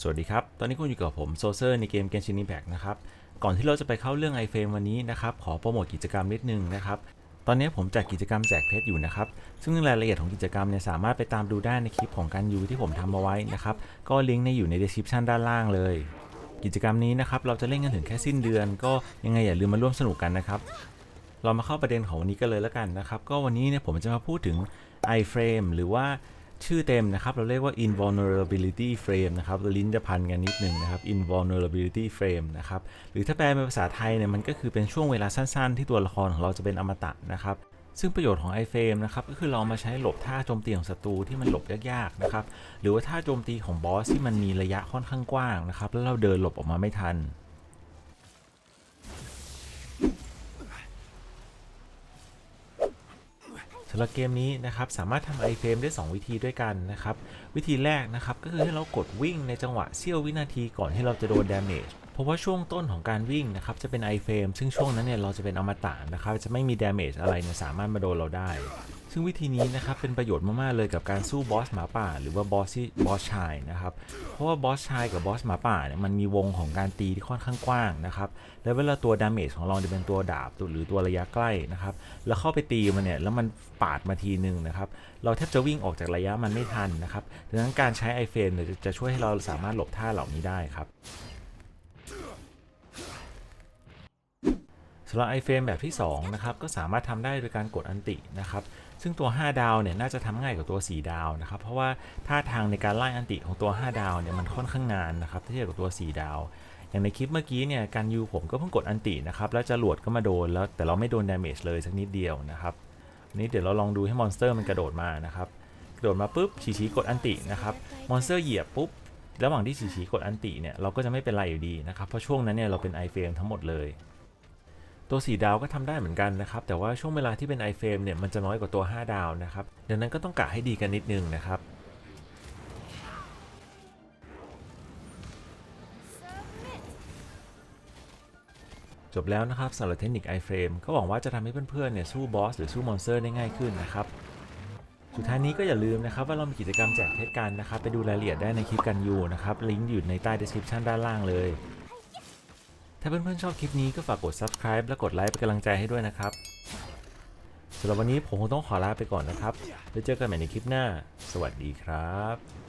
สวัสดีครับ ตอนนี้คุณอยู่กับผมโซเซอร์ในเกม Genshin Impact นะครับ ก่อนที่เราจะไปเข้าเรื่อง iFrame วันนี้นะครับ ขอโปรโมทกิจกรรมนิดนึงนะครับ ตอนนี้ผมจัดกิจกรรมแจกเพชรอยู่นะครับ ซึ่งรายละเอียดของกิจกรรมเนี่ยสามารถไปตามดูได้ในคลิปของการยูที่ผมทำเอาไว้นะครับ ก็ลิงก์ในอยู่ใน description ด้านล่างเลยกิจกรรมนี้นะครับเราจะเล่นกันถึงแค่สิ้นเดือน ก็ยังไงอย่าลืมมาร่วมสนุกกันนะครับ เรามาเข้าประเด็นของวันนี้กันเลยแล้วกันนะครับ ก็วันนี้เนี่ยผมจะมาพูดถึง iframe หรือว่าชื่อเต็มนะครับ เราเรียกว่า invulnerability frame นะครับลิ้นจะพันกันนิดนึงนะครับ invulnerability frame นะครับ หรือถ้าแปลเป็นภาษาไทยเนี่ยมันก็คือเป็นช่วงเวลาสั้นๆ ที่ตัวละครของเราจะเป็นอมตะนะครับซึ่งประโยชน์ของ iframe นะครับก็คือเรามาใช้หลบท่าโจมตีของศัตรูที่มันหลบยากๆนะครับหรือว่าท่าโจมตีของบอสที่มันมีระยะค่อนข้างกว้างนะครับแล้วเราเดินหลบออกมาไม่ทัน สำหรับเกมนี้นะครับสามารถทำไอเฟมได้ 2 วิธีด้วยกันนะครับ วิธีแรกนะครับก็คือให้เรากดวิ่งในจังหวะเสี้ยววินาทีก่อนที่เราจะโดนดาเมจ ราะว่าช่วงต้นของการวิ่งนะครับจะเป็น iframe ซึ่งช่วงนั้นเนี่ยเราจะเป็นอมตะนะครับจะไม่มี damage อะไรเนี่ยสามารถมาโดนเราได้ ซึ่งวิธีนี้นะครับเป็นประโยชน์มากๆเลยกับการสู้บอสหมาป่า หรือว่าบอสที่บอสชายนะครับเพราะว่าบอสชายกับบอสหมาป่าเนี่ยมันมีวงของการตีที่ค่อนข้างกว้างนะครับแล้วเวลาตัวดาเมจของเราจะเป็นตัวดาบตัวหรือตัวระยะใกล้นะครับแล้วเข้าไปตีมันเนี่ยแล้วมันปาดมาทีนึงนะครับเราแทบจะวิ่งออกจากระยะมันไม่ทันนะครับดังนั้นการใช้ไอเฟนเนี่ยจะจะช่วยให้เราสามารถหลบท่าเหล่านี้ได้ครับ สำหรับ iFrame แบบที่2นะครับก็สามารถทำได้โดยการกดอันตินะครับซึ่งตัว 5 ดาวเนี่ยน่าจะทำง่ายกว่าตัว 4 ดาวนะครับเพราะว่าท่าทางในการไล่อันติของตัว 5 ดาวเนี่ยมันค่อนข้างนานนะครับถ้าเทียบกับตัว 4 ดาว อย่างในคลิปเมื่อกี้เนี่ยการยูผมก็เพิ่งกดอันตินะครับแล้วจรวดก็มาโดนแล้วแต่เราไม่โดนดาเมจเลยสักนิดเดียวนะครับอันนี้เดี๋ยวเราลองดูให้มอนสเตอร์มันกระโดดมานะครับกระโดดมาปุ๊บฉีชีกดอันตินะครับมอนสเตอร์เหยียบปุ๊บระหว่างที่ฉีชีกดอันติเนี่ยเราก็จะไม่เป็นไรอยู่ดีนะครับเพราะช่วงนั้นเนี่ยเราเป็น iFrame ทั้งหมดเลย ตัว4ดาวก็ทำได้เหมือนกันนะครับ แต่ว่าช่วงเวลาที่เป็น iFrame เนี่ยมันจะน้อยกว่าตัว 5 ดาวนะครับดังนั้นก็ต้องกะให้ดีกันนิดนึงนะครับจบแล้วนะครับสำหรับเทคนิค iFrame ก็หวังว่าจะทำให้เพื่อนๆเนี่ยสู้บอสหรือสู้มอนสเตอร์ได้ง่ายขึ้นนะครับ สุดท้ายนี้ก็อย่าลืมนะครับว่าเรามีกิจกรรมแจกเพชรกันนะครับ ไปดูรายละเอียดได้ในคลิปกันยูนะครับ ลิงก์อยู่ในใต้ description ด้านล่างเลย ถ้าเพื่อนๆชอบคลิปนี้ก็ฝากกด subscribe และกดไลค์เป็นกำลังใจให้ด้วยนะครับสำหรับวันนี้ผมคงต้องขอลาไปก่อนนะครับ แล้วเจอกันใหม่ในคลิปหน้า สวัสดีครับ